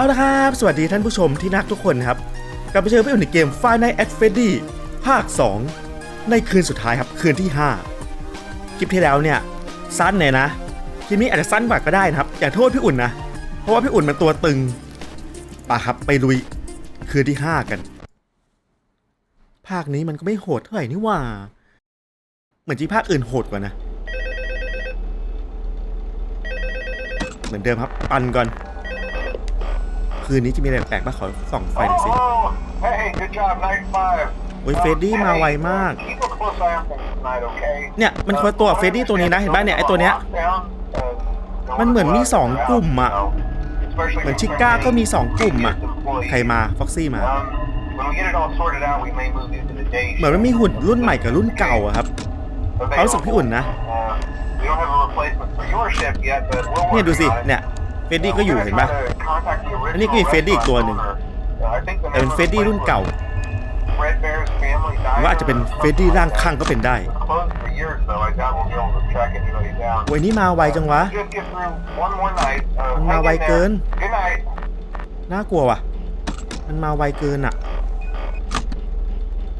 เอาละครับ สวัสดีท่านผู้ชมที่นักทุกคนครับ กลับไปเจอพี่อุ่นในเกม Five Nights at Freddy ภาค 2 ในคืนสุดท้ายครับ คืนที่ 5 คลิปที่แล้วเนี่ย สั้นเลยนะ คลิปนี้อาจจะสั้นกว่าก็ได้นะครับ อย่าโทษพี่อุ่นนะ เพราะว่าพี่อุ่นมันตัวตึงป่ะครับไปลุยคืนที่ 5 กัน ภาคนี้มันก็ไม่โหดเท่าไหร่นี่หว่า เหมือนที่ภาคอื่นโหดกว่านะ เหมือนเดิมครับ ปันก่อน คืนนี้จะมีอะไรแปลกๆบ้างขอส่องไฟหน่อยสิ Oh, hey, good job, night five. โอ้ยเฟรดดี้มาไวมาก Keep a close eye on things tonight, okay? เนี่ยมันคนละตัวกับเฟรดดี้ตัวนี้นะ เห็นป่ะเนี่ยไอตัวเนี้ย มันเหมือนมีสองกลุ่มอะ เหมือนชิก้าก็มี2กลุ่มอะใครมา ฟ็อกซี่มา เหมือนมันมีหุ่นรุ่นใหม่กับรุ่นเก่าอะครับ เขารู้สึกพี่อุ่นนะ เนี่ยดูสิ เนี่ย เฟรดดี้ก็อยู่เห็นป่ะอันนี้ก็มีเฟรดดี้อีกตัวหนึ่งแต่เป็นเฟรดดี้รุ่นเก่าหรือว่าอาจจะเป็นเฟรดดี้ร่างข้างก็เป็นได้โอ้ยนี่มาไวจังวะมันมาไวเกิน น่ากลัวว่ะ มันมาไวเกินอะ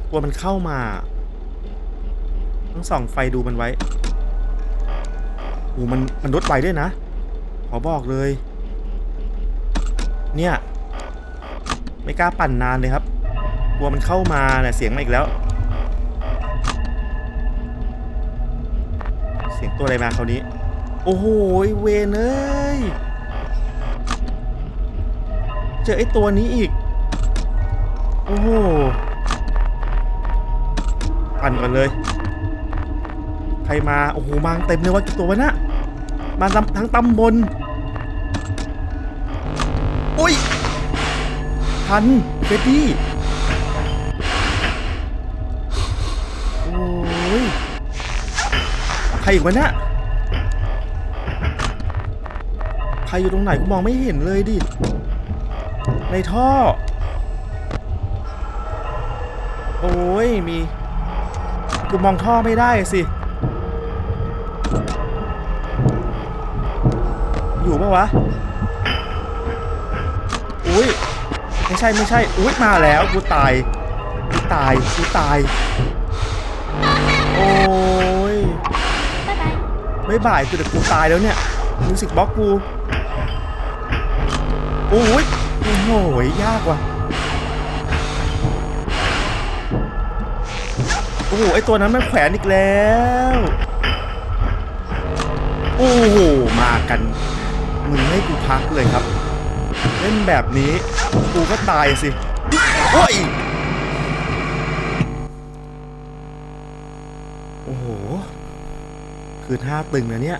กลัวมันเข้ามา ต้องส่องไฟดูมันไว้โอ้มันมันลดไวด้วยนะ ขอบอกเลย เนี่ย ไม่กล้าปั่นนานเลยครับ กลัวมันเข้ามาเนี่ยเสียงมาอีกแล้ว เสียงตัวอะไรมาคราวนี้ โอ้โหเวนเอ้ยเจอไอ้ตัวนี้อีก โอ้โหปั่นก่อนเลย ใครมา โอ้โห มาเต็มเลยว่ากี่ตัววะนะมาทั้งทั้งตำบล อุ้ย ทันเฟรดดี้โอ้ย ใครอีกวะเนี่ยใครอยู่ตรงไหนกูมองไม่เห็นเลยดิ ในท่อ โอ้ย มี กูมองท่อไม่ได้สิอยู่ปะวะ อุ้ยไม่ใช่ไม่ใช่อุ้ยมาแล้วกูตายกูตายกูตาย โอ้ยไม่บ่ายกูแต่กูตายแล้วเนี่ยมิวสิกบล็อกกูโอ้ยโอ้โหยากว่ะโอ้โหไอตัวนั้นมันแขวนอีกแล้วโอ้โหมากันมึงให้กูพักเลยครับ เล่นแบบนี้กูก็ตายสิโอ้ยโอ้โหคือท่าตึงนะเนี่ย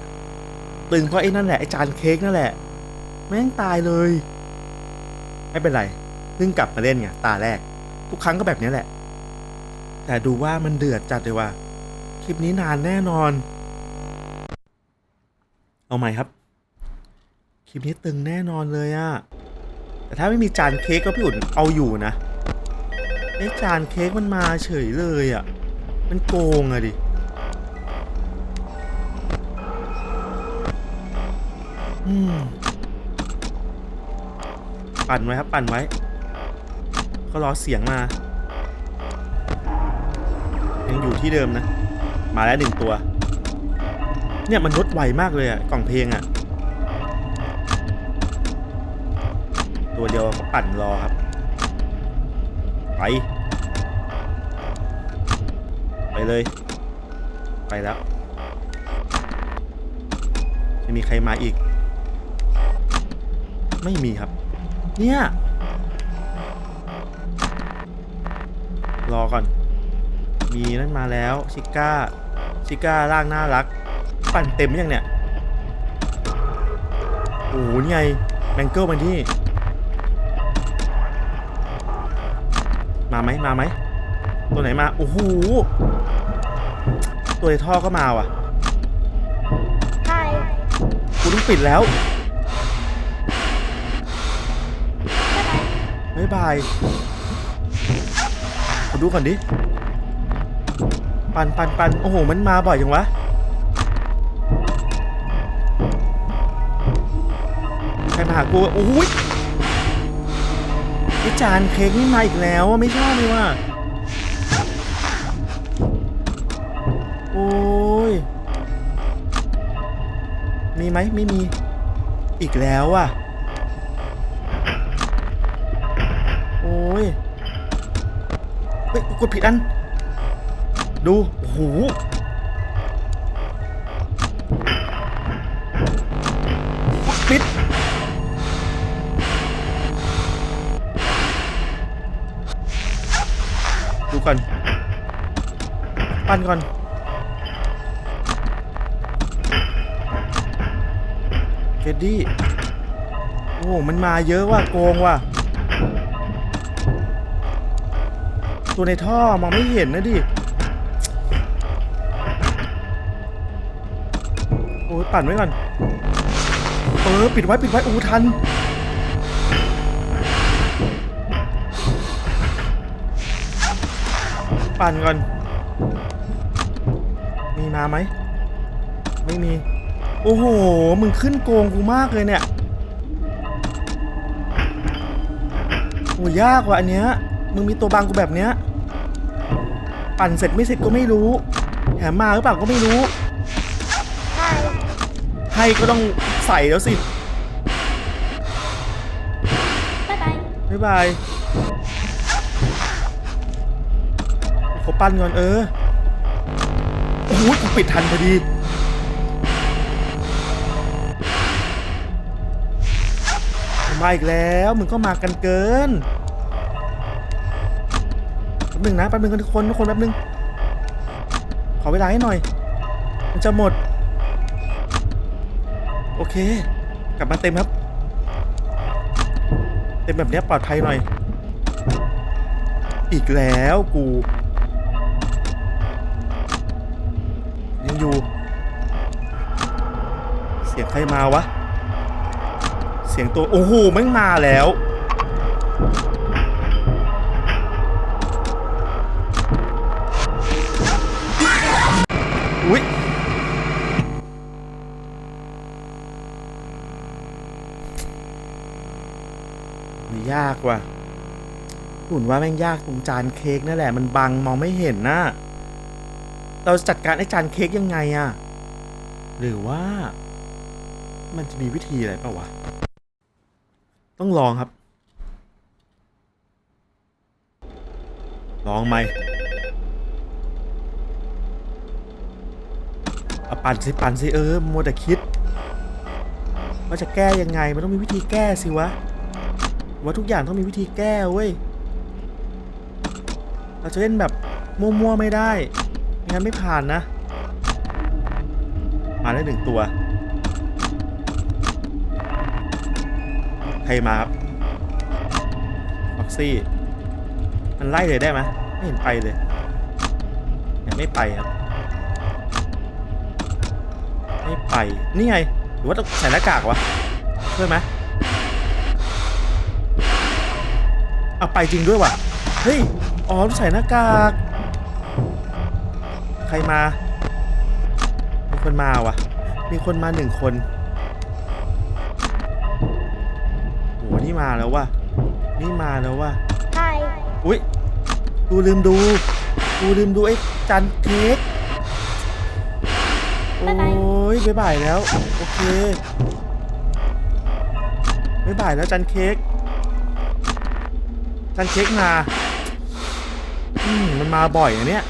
ตึงเพราะไอ้นั่นแหละไอ้จานเค้กนั่นแหละ แม่งตายเลย ไม่เป็นไรเพิ่งกลับมาเล่นไงตาแรก ทุกครั้งก็แบบนี้แหละ แต่ดูว่ามันเดือดจัดเลยว่ะคลิปนี้นานแน่นอน เอาใหม่ครับ คลิปนี้ตึงแน่นอนเลยอะแต่ถ้าไม่มีจานเค้กก็พี่อุ่นเอาอยู่นะไอ้จานเค้กมันมาเฉยเลยอะมันโกงอะดิอืมปั่นไว้ครับปั่นไว้ ก็รอเสียงมา ยังอยู่ที่เดิมนะ มาแล้วหนึ่งตัว เนี่ยมันลดไวมากเลยอะกล่องเพลงอะ ตัวเดียวก็ปั่นรอครับ ไป ไปเลย ไปแล้ว จะมีใครมาอีก ไม่มีครับ เนี่ย รอก่อน มีนั่นมาแล้วชิก้า ชิก้าร่างน่ารัก ปั่นเต็มยังเนี่ยโอ้โหนี่ไงแมงเกิลมาที่ มาไหมมาไหมตัวไหนมาโอ้โหตัวในท่อก็มาว่ะ Hi. กูต้องปิดแล้วบ๊ายบายขอดูก่อนดิปันปันปันโอ้โห มันมาบ่อยจังวะใครมาหากูโอ้ยไอ จานเค้กนี่มาอีกแล้วอะไม่ชอบเลยว่ะ โอ้ย มีไหมไม่มี อีกแล้วอะ โอ้ยเฮ้ยกูกดผิดอัน ดู โอ้โห ก่อน ปั้นก่อนเฟดดี้ โอ้ มันมาเยอะว่ะ โกงว่ะ ตัวในท่อมองไม่เห็นนะดิ โอ้ยปั่นไว้ก่อน เออ ปิดไว้ ปิดไว้อู้ทัน ปั่นก่อน มีมาไหม ไม่มี โอ้โห มึงขึ้นโกงกูมากเลยเนี่ยโอ้ยากว่ะอันเนี้ย มึงมีตัวบังกูแบบเนี้ย ปั่นเสร็จไม่เสร็จก็ไม่รู้ แถมมาหรือเปล่าก็ไม่รู้ Hi. ให้ก็ต้องใส่แล้วสิ Bye bye. บ๊ายบาย ขอปั้นก่อนเออโอ้โหกูปิดทันพอดี มาอีกแล้ว มึงก็มากันเกินแป๊บนึงนะแป๊บนึงกันทุกคนทุกคนแป๊บนึง ขอเวลาให้หน่อย มันจะหมด โอเค กลับมาเต็มครับ เต็มแบบนี้ปลอดภัยหน่อย อีกแล้วกู อยู่ เสียงใครมาวะ เสียงตัว โอ้โหแม่งมาแล้ว อุ๊ยมันยากว่ะหุ่นว่าแม่งยากตรงจานเค้กนั่นแหละ มันบังมองไม่เห็นน่ะ เราจัดการไอ้จานเค้กยังไงอะหรือว่า มันจะมีวิธีอะไรเปล่าวะ ต้องลองครับ ลองไหมเอาปั่นสิปั่นสิเออมัวแต่คิดว่าจะแก้ยังไง มันต้องมีวิธีแก้สิวะ ว่าทุกอย่างต้องมีวิธีแก้เว้ย เราจะเล่นแบบมั่วๆไม่ได้ งั้นไม่ผ่านนะ มาได้หนึ่งตัว ใครมาครับฟ็อกซี่ มันไล่เลยได้ไหมไม่เห็นไปเลยยังไม่ไปครับ ไม่ไป นี่ไง หรือว่าต้องใส่หน้ากากวะช่วยไหมเอาไปจริงด้วยว่ะ เฮ้ย อ๋อต้องใส่หน้ากาก ใครมา มีคนมาว่ะมีคนมาหนึ่งคนโหนี่มาแล้วว่ะนี่มาแล้วว่ะ Hi. อุ้ยกูลืมดูกูลืมดูไอ้จานเค้กโอ้ยบ๊ายบายแล้ว โอเคบ๊ายบายแล้วจานเค้กจานเค้กมา อืมมันมาบ่อยนะเนี่ย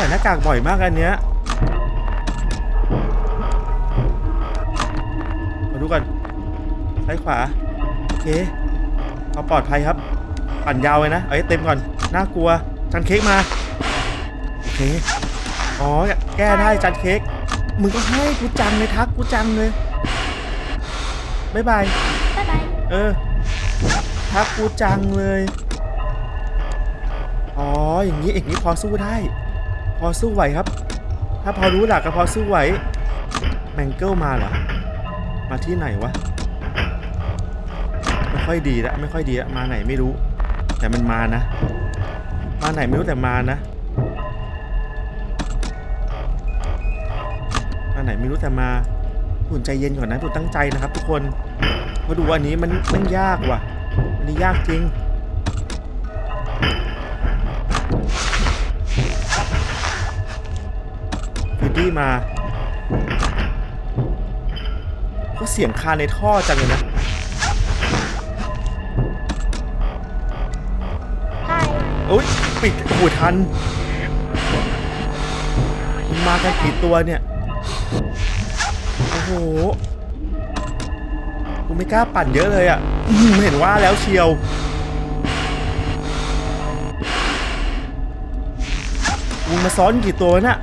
ส่หน้ากากบ่อยมากอันเนี้ยมาดูกันซ้ายขวา โอเคเอาปลอดภัยครับ ปั่นยาวเลยนะเอาให้เต็มก่อน น่ากลัวจานเค้กมา โอเค อ๋อ แก้ได้จานเค้ก มึงก็ให้กูจังเลยทักกูจังเลยบ๊ายบาย Bye bye. เออ ทักกูจังเลย อ๋อ อย่างนี้อย่างนี้พอสู้ได้ พอสู้ไหวครับ ถ้าพอรู้หลักก็พอสู้ไหวแมงเกิลมาเหรอ มาที่ไหนวะ ไม่ค่อยดีละไม่ค่อยดีละมาไหนไม่รู้ แต่มันมานะ มาไหนไม่รู้แต่มานะ มาไหนไม่รู้แต่มาอุ่นใจเย็นก่อนนะอุ่นตั้งใจนะครับ ทุกคนมาดูอันนี้มันมันยากว่ะ อันนี้ยากจริง ดี้มาก็เสียงคาในท่อจังเลยนะ Hi. โอ้ยปิดหูทัน มากันกี่ตัวเนี่ย โอ้โหกูไม่กล้าปั่นเยอะเลยอะ่ะเห็นว่าแล้วเชียวมึงมาซ้อนกี่ตัวน่ะ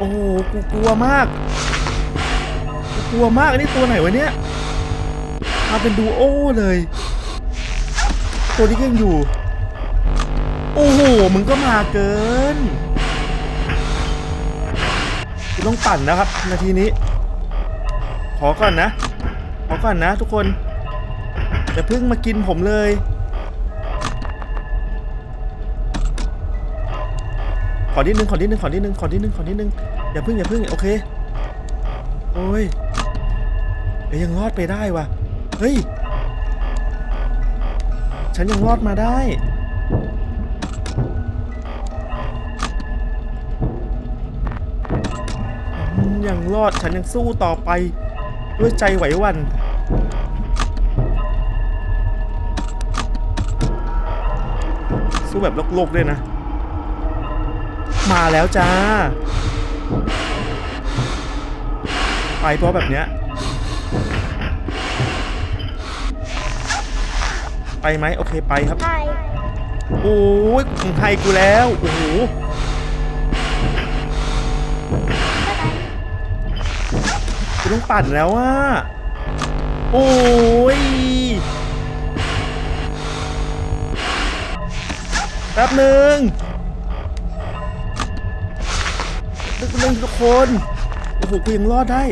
โอ้โหกูกลัวมากกูกลัวมากอันนี้ตัวไหนวะเนี่ยมาเป็นดูโอเลย ตัวนี้ยังอยู่ โอ้โหมึงก็มาเกินต้องปั่นนะครับ นาทีนี้ ขอก่อนนะ ขอก่อนนะทุกคนอย่าเพิ่งมากินผมเลย ขอนิดนึงขอนิดนึงขอนิดนึงขอนิดนึงขอนิดนึงอย่าเพิ่งอย่าเพิ่งโอเคโอ้ยเอ้ยยังรอดไปได้วะเฮ้ยฉันยังรอดมาได้ฉันยังรอดฉันยังสู้ต่อไป ด้วยใจไหววันสู้แบบโลกๆด้วยนะ มาแล้วจ้า ไปเพราะแบบเนี้ย ไปไหมโอเคไปครับ Hi. โอ้ยมึงให้กูแล้ว โอ้โหกูต้องปั่นแล้วอะ โอ้ยแป๊บหนึ่ง นึกเรื่องทุกคน โอ้โห กูยังรอดได้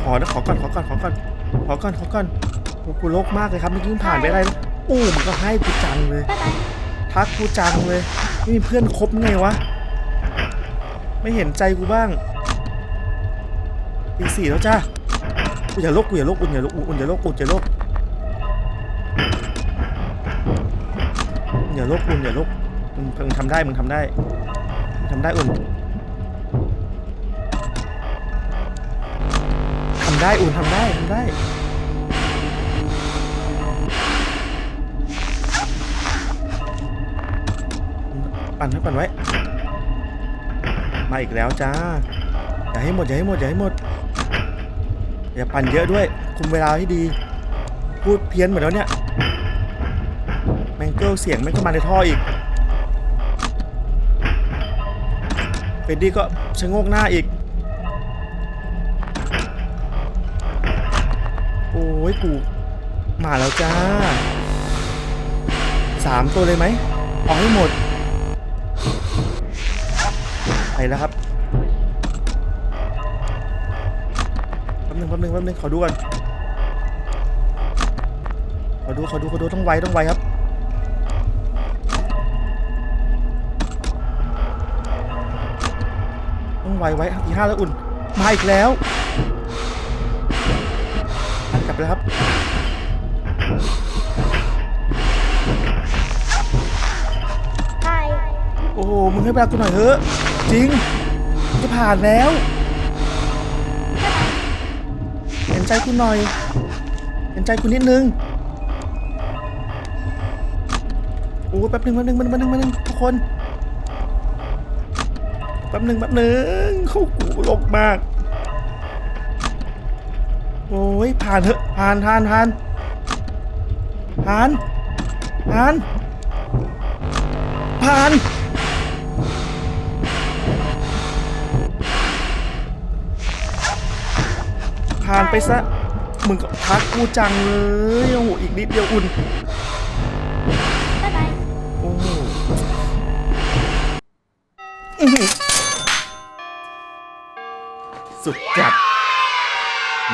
ขอนะขอก่อน ขอก่อน ขอก่อน ขอก่อน ขอก่อนโอ้กูโลกมากเลยครับเมื่อกี้มันผ่านไปได้แล้วโอ้มันก็ให้กูจังเลย ทักกูจังเลย ไม่มีเพื่อนคบไงวะ ไม่เห็นใจกูบ้างตีสี่แล้วจ้ากูอย่าโลกกูอย่าโลกอุ่นอย่าโลกอุ่นอย่าโลกอุ่นอย่าโลกาโลกอุ่นอย่าโลกมึงมึงทำได้มึงทำได้มึงทำได้อุ่นทำได้อุ่นทำได้ทำได้ปั่นไว้ปั่นไว้ มาอีกแล้วจ้า อย่าให้หมดอย่าให้หมดอย่าให้หมด อย่าปั่นเยอะด้วย คุมเวลาให้ดี พูดเพี้ยนหมดแล้วเนี่ย เสียงไม่ก็มาในท่ออีกเฟดดี้ก็ชะโงกหน้าอีก โอ้ยกู มาแล้วจ้าสามตัวเลยไหมเอาให้หมด ไปแล้วครับแป๊บนึงแป๊บนึงแป๊บนึงขอดูก่อนขอดูขอดูขอดูต้องไวต้องไวครับ ไวไว้อีกห้าแล้วอุ่น มาอีกแล้วอันกลับไปแล้วครับ Hi. โอ้โหมึงให้เวลากูหน่อยเถอะ จริงกูจะผ่านแล้ว เห็นใจกูหน่อย เห็นใจกูนิดนึง โอ้แป๊บหนึงแป๊บหนึงแป๊บหนึงแป๊บหนึงแป๊บหนึงทุกคนแป๊บหนึ่งแป๊บหนึ่งเขากูลกมาก โอ้ยผ่านเถอะผ่านผ่านผ่านผ่านผ่านผ่านผ่านไปซะมึงก็ทักกูจังเลยโอ้โหอีกนิดเดียวอุ่น สุดจัด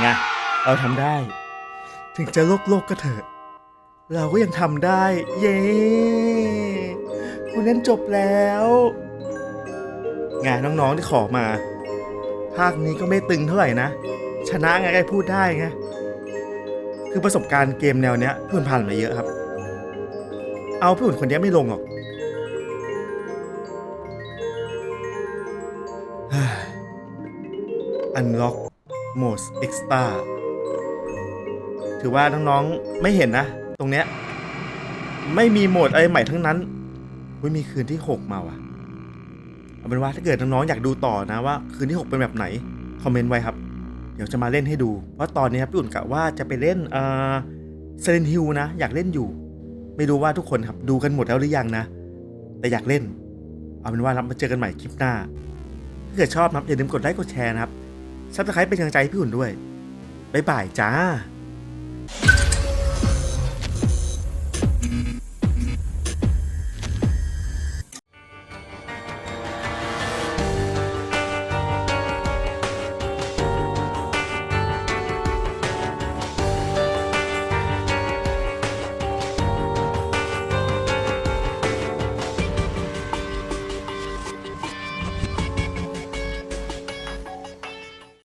ไงเราทำได้ ถึงจะโลกโลกก็เถอะ เราก็ยังทำได้ เย้คุณเล่นจบแล้วไงน้องๆที่ขอมา ภาคนี้ก็ไม่ตึงเท่าไหร่นะ ชนะไงก็พูดได้ไงคือประสบการณ์เกมแนวเนี้ยพี่อุ่นผ่านมาเยอะครับ เอาพี่อุ่นคนนี้ไม่ลงหรอก Unlock Mode Extra ถือว่าน้องๆไม่เห็นนะ ตรงเนี้ย ไม่มีโหมดอะไรใหม่ทั้งนั้นไม่มีคืนที่ 6 มาว่ะ เอาเป็นว่าถ้าเกิดน้องๆอยากดูต่อนะว่า คืนที่ 6 เป็นแบบไหน คอมเมนต์ไว้ครับ เดี๋ยวจะมาเล่นให้ดู เพราะตอนนี้ครับพี่อุ่นกะว่าจะไปเล่นเอ่อเซเลนฮิลนะ อยากเล่นอยู่ ไม่รู้ว่าทุกคนครับดูกันหมดแล้วหรือยังนะ แต่อยากเล่น เอาเป็นว่าเรามาเจอกันใหม่คลิปหน้า ถ้าเกิดชอบนะครับอย่าลืมกดไลค์กดแชร์นะครับ ซับสไครป์เป็นกำลังใจให้พี่อุ่นด้วย บ๊ายบายจ้า